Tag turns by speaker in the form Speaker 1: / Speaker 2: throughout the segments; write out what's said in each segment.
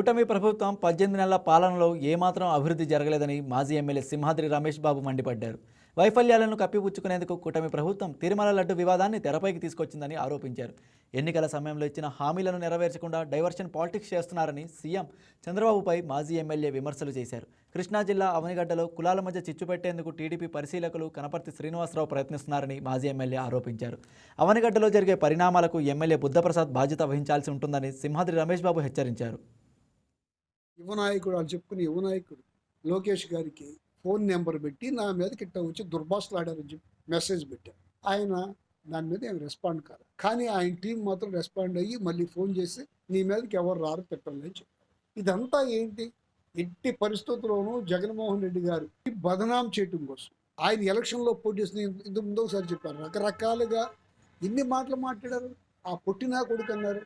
Speaker 1: కూటమి ప్రభుత్వం పద్దెనిమిది నెలల పాలనలో ఏమాత్రం అభివృద్ధి జరగలేదని మాజీ ఎమ్మెల్యే సింహాద్రి రమేష్ బాబు మండిపడ్డారు. వైఫల్యాలను కప్పిపుచ్చుకునేందుకు కూటమి ప్రభుత్వం తిరుమల లడ్డు వివాదాన్ని తెరపైకి తీసుకొచ్చిందని ఆరోపించారు. ఎన్నికల సమయంలో ఇచ్చిన హామీలను నెరవేర్చకుండా డైవర్షన్ పాలిటిక్స్ చేస్తున్నారని సీఎం చంద్రబాబుపై మాజీ ఎమ్మెల్యే విమర్శలు చేశారు. కృష్ణా జిల్లా అవనిగడ్డలో కులాల మధ్య చిచ్చు పెట్టేందుకు టీడీపీ పరిశీలకులు కనపర్తి శ్రీనివాసరావు ప్రయత్నిస్తున్నారని మాజీ ఎమ్మెల్యే ఆరోపించారు. అవనిగడ్డలో జరిగే పరిణామాలకు ఎమ్మెల్యే బుద్ధప్రసాద్ బాధ్యత వహించాల్సి ఉంటుందని సింహాద్రి రమేష్ బాబు హెచ్చరించారు.
Speaker 2: యువనాయకుడు వాళ్ళు చెప్పుకుని యువనాయకుడు లోకేష్ గారికి ఫోన్ నెంబర్ పెట్టి నా మీదకి ఇట్ట వచ్చి దుర్భాషలాడారని చెప్పి మెసేజ్ పెట్టారు ఆయన దాని మీద ఏం రెస్పాండ్ కాదు కానీ ఆయన టీం మాత్రం రెస్పాండ్ అయ్యి మళ్ళీ ఫోన్ చేసి నీ మీదకి ఎవరు రారు పెట్టండి అని చెప్పారు. ఇదంతా ఏంటి? ఎట్టి పరిస్థితుల్లోనూ జగన్మోహన్ రెడ్డి గారు బదనాం చేయటం కోసం ఆయన ఎలక్షన్లో పోటీ చేసిన ఇంతకు ముందు ఒకసారి చెప్పారు. రకరకాలుగా ఎన్ని మాటలు మాట్లాడారు. ఆ పుట్టినా కొడుకు అన్నారు.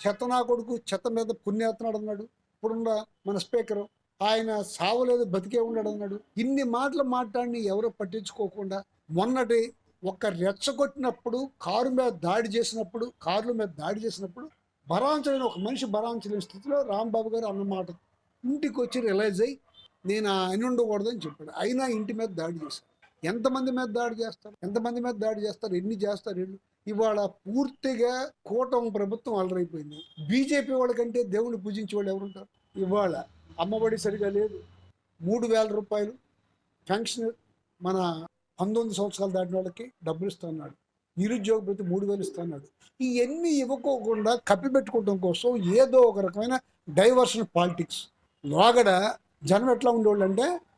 Speaker 2: చెత్త నా కొడుకు చెత్త మీద పుణ్యాత్నాడు అన్నాడు. ఇప్పుడున్న మన స్పీకర్ ఆయన సావలేదు బతికే ఉన్నాడు అన్నాడు. ఇన్ని మాటలు మాట్లాడిని ఎవరో పట్టించుకోకుండా మొన్నటి ఒక్క రెచ్చగొట్టినప్పుడు కారు మీద దాడి చేసినప్పుడు కార్ల మీద దాడి చేసినప్పుడు భరాంచలేని ఒక మనిషి భరాంచలేని స్థితిలో రాంబాబు గారు అన్నమాట ఇంటికి వచ్చి రిలైజ్ అయ్యి నేను ఆయన ఉండకూడదని చెప్పాడు. అయినా ఇంటి మీద దాడి చేశాను ఎంతమంది మీద దాడి చేస్తారు? ఎంతమంది మీద దాడి చేస్తారు? ఎన్ని చేస్తారు? వీళ్ళు ఇవాళ పూర్తిగా కూటమి ప్రభుత్వం అలరైపోయింది. బీజేపీ వాళ్ళకంటే దేవుని పూజించే వాళ్ళు ఎవరుంటారు? ఇవాళ అమ్మఒడి సరిగా లేదు. మూడు వేల రూపాయలు పెన్షన్ మన పంతొమ్మిది సంవత్సరాలు దాటిన వాళ్ళకి డబ్బులు ఇస్తున్నాడు. నిరుద్యోగ ప్రతి మూడు వేలు ఇస్తున్నాడు. ఇవన్నీ ఇవ్వకోకుండా కప్పిపెట్టుకోవడం కోసం ఏదో ఒక రకమైన డైవర్షన్ పాలిటిక్స్. లోగడ జనం ఎట్లా ఉండేవాళ్ళు అంటే